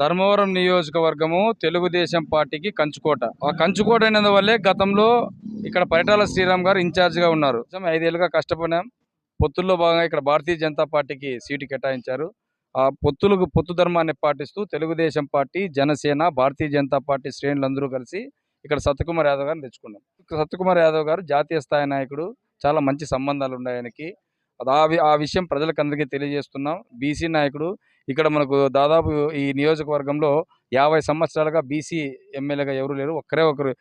ధర్మవరం నియోజకవర్గము తెలుగుదేశం పార్టీకి కంచుకోట. ఆ కంచుకోట అయినందువల్లే గతంలో ఇక్కడ పరిటాల శ్రీరామ్ గారు ఇన్ఛార్జ్గా ఉన్నారు. ఐదేళ్ళుగా కష్టపడినాం. పొత్తుల్లో భాగంగా ఇక్కడ భారతీయ జనతా పార్టీకి సీటు కేటాయించారు. ఆ పొత్తులకు పొత్తు ధర్మాన్ని పాటిస్తూ తెలుగుదేశం పార్టీ జనసేన భారతీయ జనతా పార్టీ శ్రేణులందరూ కలిసి ఇక్కడ సత్యకుమార్ యాదవ్ గారిని తెచ్చుకున్నాం. సత్యకుమార్ యాదవ్ గారు జాతీయ స్థాయి నాయకుడు. చాలా మంచి సంబంధాలు ఉన్నాయి ఆయనకి. అది ఆ వి- ఆ విషయం ప్రజలకందరికీ తెలియజేస్తున్నాం. బీసీ నాయకుడు ఇక్కడ మనకు దాదాపు ఈ నియోజకవర్గంలో యాభై సంవత్సరాలుగా బీసీ ఎమ్మెల్యేగా ఎవరు లేరు. ఒక్కరే ఒకరు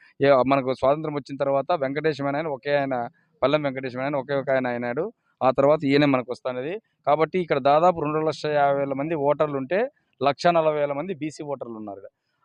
మనకు స్వాతంత్రం వచ్చిన తర్వాత వెంకటేశ్వర ఆయన ఒకే ఆయన పల్లెం వెంకటేశ్వర ఆయన ఒకే ఒక ఆయన అయినాడు. ఆ తర్వాత ఈయనే మనకు వస్తున్నది కాబట్టి ఇక్కడ దాదాపు రెండు లక్షల యాభై వేల మంది ఓటర్లు ఉంటే లక్ష నలభై వేల మంది బీసీ ఓటర్లు ఉన్నారు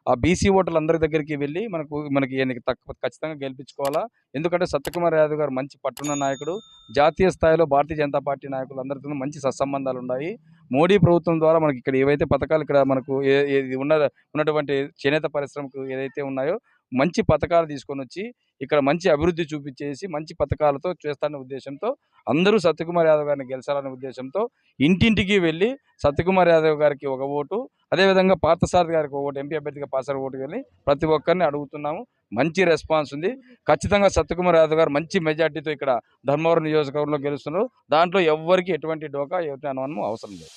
ఆ బీసీ ఓటర్లు అందరి దగ్గరికి వెళ్ళి మనకు మనకి ఈయనకి తక్కువ ఖచ్చితంగా గెలిపించుకోవాలా? ఎందుకంటే సత్యకుమార్ యాదవ్ గారు మంచి పట్టున్న నాయకుడు. జాతీయ స్థాయిలో భారతీయ జనతా పార్టీ నాయకులు అందరితో మంచి సత్సంబంధాలు ఉన్నాయి మోడీ ప్రభుత్వం ద్వారా మనకి ఇక్కడ ఏవైతే పథకాలు ఇక్కడ మనకు ఏ- ఉన్న ఉన్నటువంటి చేనేత పరిశ్రమకు ఏదైతే ఉన్నాయో మంచి పథకాలు తీసుకొని వచ్చి ఇక్కడ మంచి అభివృద్ధి చూపించేసి మంచి పథకాలతో చేస్తానే ఉద్దేశంతో అందరూ సత్యకుమార్ యాదవ్ గారిని గెలిచాలనే ఉద్దేశంతో ఇంటింటికి వెళ్ళి సత్యకుమార్ యాదవ్ గారికి ఒక ఓటు అదేవిధంగా పార్థసారథి గారికి ఒక ఓటు ఎంపీ అభ్యర్థిగా పాసార్ ఓటు వెళ్ళి ప్రతి ఒక్కరిని అడుగుతున్నాము. మంచి రెస్పాన్స్ ఉంది. ఖచ్చితంగా సత్యకుమార్ యాదవ్ గారు మంచి మెజార్టీతో ఇక్కడ ధర్మవరం నియోజకవర్గంలో గెలుస్తున్నారు. దాంట్లో ఎవ్వరికి ఎటువంటి డోకా ఎటువంటి అనుమానం అవసరం లేదు.